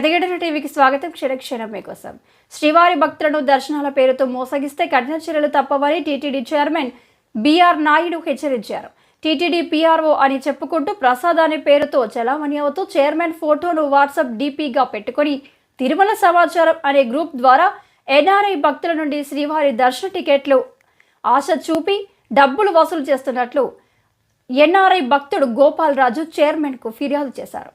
ప్రతిఘటన టీవీకి స్వాగతం క్షణక్షణం మీకోసం. శ్రీవారి భక్తులను దర్శనాల పేరుతో మోసగిస్తే కఠిన చర్యలు తప్పవని టీటీడీ చైర్మన్ బీఆర్ నాయుడు హెచ్చరించారు. టీటీడీ పీఆర్ఓ అని చెప్పుకుంటూ ప్రసాద్ అనే పేరుతో చలామణి అవుతూ చైర్మన్ ఫోటోను వాట్సాప్ డీపీగా పెట్టుకొని తిరుమల సమాచారం అనే గ్రూప్ ద్వారా ఎన్ఆర్ఐ భక్తుల నుండి శ్రీవారి దర్శన టికెట్లు ఆశ చూపి డబ్బులు వసూలు చేస్తున్నట్లు ఎన్ఆర్ఐ భక్తుడు గోపాల్ రాజు చైర్మన్కు ఫిర్యాదు చేశారు.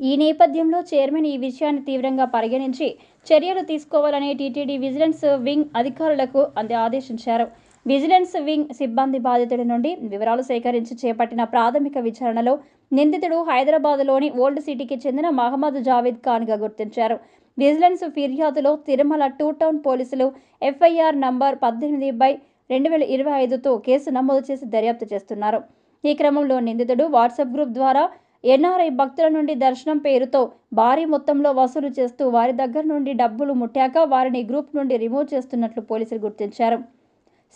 ఈ నేపథ్యంలో చైర్మన్ ఈ విషయాన్ని తీవ్రంగా పరిగణించి చర్యలు తీసుకోవాలని టీటీడీ విజిలెన్స్ వింగ్ అధికారులకు అంది ఆదేశించారు. విజిలెన్స్ వింగ్ సిబ్బంది బాధితుడి నుండి వివరాలు సేకరించి చేపట్టిన ప్రాథమిక విచారణలో నిందితుడు హైదరాబాద్లోని ఓల్డ్ సిటీకి చెందిన మహమ్మద్ జావేద్ ఖాన్గా గుర్తించారు. విజిలెన్స్ ఫిర్యాదులో తిరుమల టూ టౌన్ పోలీసులు ఎఫ్ఐఆర్ నంబర్ పద్దెనిమిది బై రెండు వేల ఇరవై ఐదుతో కేసు నమోదు చేసి దర్యాప్తు చేస్తున్నారు. ఈ క్రమంలో నిందితుడు వాట్సాప్ గ్రూప్ ద్వారా ఎన్ఆర్ఐ భక్తుల నుండి దర్శనం పేరుతో భారీ మొత్తంలో వసూలు చేస్తూ వారి దగ్గర నుండి డబ్బులు ముట్టాక వారిని గ్రూప్ నుండి రిమూవ్ చేస్తున్నట్లు పోలీసులు గుర్తించారు.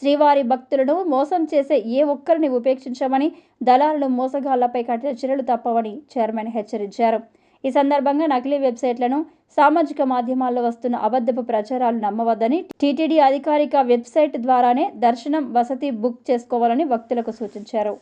శ్రీవారి భక్తులను మోసం చేసే ఏ ఒక్కరిని ఉపేక్షించమని దళారులు మోసగాళ్ళపై కఠిన చర్యలు తప్పవని చైర్మన్ హెచ్చరించారు. ఈ సందర్భంగా నకిలీ వెబ్సైట్లను సామాజిక మాధ్యమాల్లో వస్తున్న అబద్ధపు ప్రచారాలు నమ్మవద్దని టీటీడీ అధికారిక వెబ్సైట్ ద్వారానే దర్శనం వసతి బుక్ చేసుకోవాలని భక్తులకు సూచించారు.